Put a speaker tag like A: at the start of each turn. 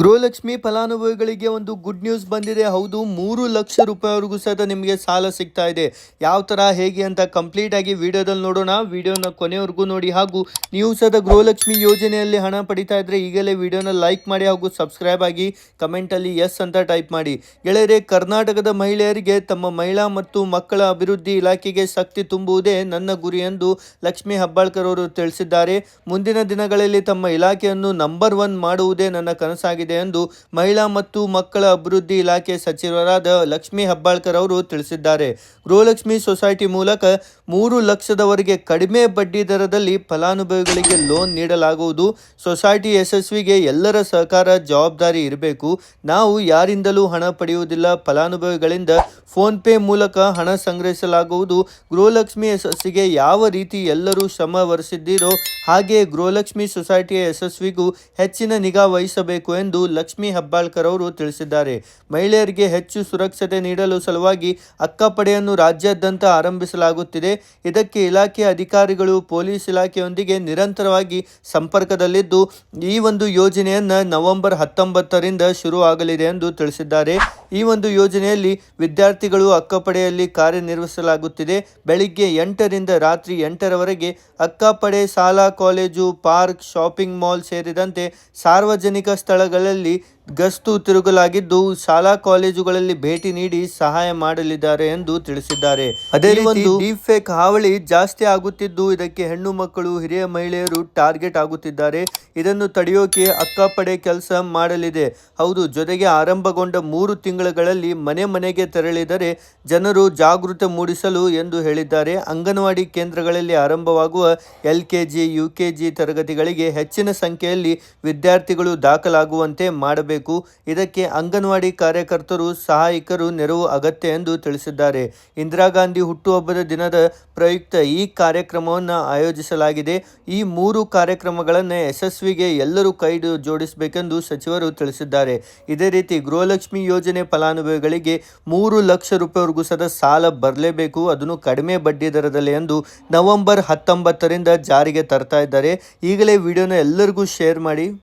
A: ಗೃಹಲಕ್ಷ್ಮಿ ಫಲಾನುಭವಿಗಳಿಗೆ ಒಂದು good news ಬಂದಿದೆ. ಹೌದು, ಮೂರು ಲಕ್ಷ ರೂಪಾಯಿವರೆಗೂ ಸಹ ನಿಮಗೆ ಸಾಲ ಸಿಗ್ತಾ ಇದೆ. ಯಾವ ಥರ ಹೇಗೆ ಅಂತ ಕಂಪ್ಲೀಟ್ ಆಗಿ ವಿಡಿಯೋದಲ್ಲಿ ನೋಡೋಣ. ವಿಡಿಯೋನ ಕೊನೆವರೆಗೂ ನೋಡಿ. ಹಾಗೂ ನೀವು ಸಹ ಗೃಹಲಕ್ಷ್ಮಿ ಯೋಜನೆಯಲ್ಲಿ ಹಣ ಪಡಿತಾ ಇದ್ರೆ ಈಗಲೇ ವಿಡಿಯೋನ ಲೈಕ್ ಮಾಡಿ ಹಾಗೂ ಸಬ್ಸ್ಕ್ರೈಬ್ ಆಗಿ ಕಮೆಂಟಲ್ಲಿ ಎಸ್ ಅಂತ ಟೈಪ್ ಮಾಡಿ. ಗೆಳೆಯರೆ, ಕರ್ನಾಟಕದ ಮಹಿಳೆಯರಿಗೆ ತಮ್ಮ ಮಹಿಳಾ ಮತ್ತು ಮಕ್ಕಳ ಅಭಿವೃದ್ಧಿ ಇಲಾಖೆಗೆ ಶಕ್ತಿ ತುಂಬುವುದೇ ನನ್ನ ಗುರಿ ಎಂದು ಲಕ್ಷ್ಮಿ ಹಬ್ಬಾಳ್ಕರ್ ಅವರು ತಿಳಿಸಿದ್ದಾರೆ. ಮುಂದಿನ ದಿನಗಳಲ್ಲಿ ತಮ್ಮ ಇಲಾಖೆಯನ್ನು ನಂಬರ್ ಒನ್ ಮಾಡುವುದೇ ನನ್ನ ಕನಸಾಗಿದೆ. ಎಂದು ಮಹಿಳಾ ಮತ್ತು ಮಕ್ಕಳ ಅಭಿವೃದ್ಧಿ ಇಲಾಖೆ ಸಚಿವರಾದ ಲಕ್ಷ್ಮಿ ಹೆಬ್ಬಾಳ್ಕರ್ ಅವರು ತಿಳಿಸಿದ್ದಾರೆ. ಗೃಹಲಕ್ಷ್ಮಿ ಸೊಸೈಟಿ ಮೂಲಕ ಮೂರು ಲಕ್ಷದವರೆಗೆ ಕಡಿಮೆ ಬಡ್ಡಿ ದರದಲ್ಲಿ ಫಲಾನುಭವಿಗಳಿಗೆ ಲೋನ್ ನೀಡಲಾಗುವುದು. ಸೊಸೈಟಿ ಯಶಸ್ವಿಗೆ ಎಲ್ಲರ ಸಹಕಾರ ಜವಾಬ್ದಾರಿ ಇರಬೇಕು. ನಾವು ಯಾರಿಂದಲೂ ಹಣ ಪಡೆಯುವುದಿಲ್ಲ. ಫಲಾನುಭವಿಗಳಿಂದ ಫೋನ್ ಪೇ ಮೂಲಕ ಹಣ ಸಂಗ್ರಹಿಸಲಾಗುವುದು. ಗೃಹಲಕ್ಷ್ಮಿ ಯಶಸ್ಸಿಗೆ ಯಾವ ರೀತಿ ಎಲ್ಲರೂ ಶ್ರಮ ವಹಿಸಿದ್ದೀರೋ ಹಾಗೆ ಗೃಹಲಕ್ಷ್ಮಿ ಸೊಸೈಟಿಯ ಯಶಸ್ವಿಗೂ ಹೆಚ್ಚಿನ ನಿಗಾ ವಹಿಸಬೇಕು ಎಂದು ಲಕ್ಷ್ಮಿ ಹೆಬ್ಬಾಳ್ಕರ್ ಅವರು ತಿಳಿಸಿದ್ದಾರೆ. ಮಹಿಳೆಯರಿಗೆ ಹೆಚ್ಚು ಸುರಕ್ಷತೆ ನೀಡಲು ಸಲುವಾಗಿ ಅಕ್ಕಪಡೆಯನ್ನು ರಾಜ್ಯಾದ್ಯಂತ ಆರಂಭಿಸಲಾಗುತ್ತಿದೆ. ಇದಕ್ಕೆ ಇಲಾಖೆಯ ಅಧಿಕಾರಿಗಳು, ಪೊಲೀಸ್ ಇಲಾಖೆಯೊಂದಿಗೆ ನಿರಂತರವಾಗಿ ಸಂಪರ್ಕದಲ್ಲಿದ್ದು, ಈ ಒಂದು ಯೋಜನೆಯನ್ನು ನವೆಂಬರ್ ಹತ್ತೊಂಬತ್ತರಿಂದ ಶುರು ಆಗಲಿದೆ ಎಂದು ತಿಳಿಸಿದ್ದಾರೆ. ಈ ಒಂದು ಯೋಜನೆಯಲ್ಲಿ ವಿದ್ಯಾರ್ಥಿಗಳು ಅಕ್ಕಪಡೆಯಲ್ಲಿ ಕಾರ್ಯನಿರ್ವಹಿಸಲಾಗುತ್ತಿದೆ. ಬೆಳಿಗ್ಗೆ ಎಂಟರಿಂದ ರಾತ್ರಿ ಎಂಟರವರೆಗೆ ಅಕ್ಕಪಡೆ, ಶಾಲಾ, ಕಾಲೇಜು, ಪಾರ್ಕ್, ಶಾಪಿಂಗ್ ಮಾಲ್ ಸೇರಿದಂತೆ ಸಾರ್ವಜನಿಕ ಸ್ಥಳಗಳಲ್ಲಿ ಗಸ್ತು ತಿರುಗಲಾಗಿದ್ದು ಶಾಲಾ ಕಾಲೇಜುಗಳಲ್ಲಿ ಭೇಟಿ ನೀಡಿ ಸಹಾಯ ಮಾಡಲಿದ್ದಾರೆ ಎಂದು ತಿಳಿಸಿದ್ದಾರೆ. ಅದೇ ಒಂದು ಡೀಪ್ ಫೇಕ್ ಹಾವಳಿ ಜಾಸ್ತಿ ಆಗುತ್ತಿದ್ದು ಇದಕ್ಕೆ ಹೆಣ್ಣು ಮಕ್ಕಳು ಹಿರಿಯ ಮಹಿಳೆಯರು ಟಾರ್ಗೆಟ್ ಆಗುತ್ತಿದ್ದಾರೆ. ಇದನ್ನು ತಡೆಯೋಕೆ ಅಕ್ಕಪಡೆ ಕೆಲಸ ಮಾಡಲಿದೆ. ಹೌದು ಜೊತೆಗೆ ಆರಂಭಗೊಂಡ ಮೂರು ತಿಂಗಳುಗಳಲ್ಲಿ ಮನೆ ಮನೆಗೆ ತೆರಳಿದರೆ ಜನರು ಜಾಗೃತ ಮೂಡಿಸಲು ಎಂದು ಹೇಳಿದ್ದಾರೆ. ಅಂಗನವಾಡಿ ಕೇಂದ್ರಗಳಲ್ಲಿ ಆರಂಭವಾಗುವ ಎಲ್ ಕೆ ಜಿ ಯು ತರಗತಿಗಳಿಗೆ ಹೆಚ್ಚಿನ ಸಂಖ್ಯೆಯಲ್ಲಿ ವಿದ್ಯಾರ್ಥಿಗಳು ದಾಖಲಾಗುವಂತೆ ಮಾಡಬೇಕು. ಇದಕ್ಕೆ ಅಂಗನವಾಡಿ ಕಾರ್ಯಕರ್ತರು, ಸಹಾಯಕರು ನೆರವು ಅಗತ್ಯ ಎಂದು ತಿಳಿಸಿದ್ದಾರೆ. ಇಂದಿರಾ ಗಾಂಧಿ ಹುಟ್ಟುಹಬ್ಬದ ದಿನದ ಪ್ರಯುಕ್ತ ಈ ಕಾರ್ಯಕ್ರಮವನ್ನು ಆಯೋಜಿಸಲಾಗಿದೆ. ಈ ಮೂರು ಕಾರ್ಯಕ್ರಮಗಳನ್ನು ಯಶಸ್ವಿಗೆ ಎಲ್ಲರೂ ಕೈ ಜೋಡಿಸಬೇಕೆಂದು ಸಚಿವರು ತಿಳಿಸಿದ್ದಾರೆ. ಇದೇ ರೀತಿ ಗೃಹಲಕ್ಷ್ಮಿ ಯೋಜನೆ ಫಲಾನುಭವಿಗಳಿಗೆ ಮೂರು ಲಕ್ಷ ರೂಪಾಯಿವರೆಗೂ ಸದ ಸಾಲ ಬರಲೇಬೇಕು. ಅದನ್ನು ಕಡಿಮೆ ಬಡ್ಡಿ ದರದಲ್ಲಿ ಎಂದು ನವೆಂಬರ್ ಹತ್ತೊಂಬತ್ತರಿಂದ ಜಾರಿಗೆ ತರ್ತಾ ಇದ್ದಾರೆ. ಈಗಲೇ ವಿಡಿಯೋನ ಎಲ್ಲರಿಗೂ ಶೇರ್ ಮಾಡಿ.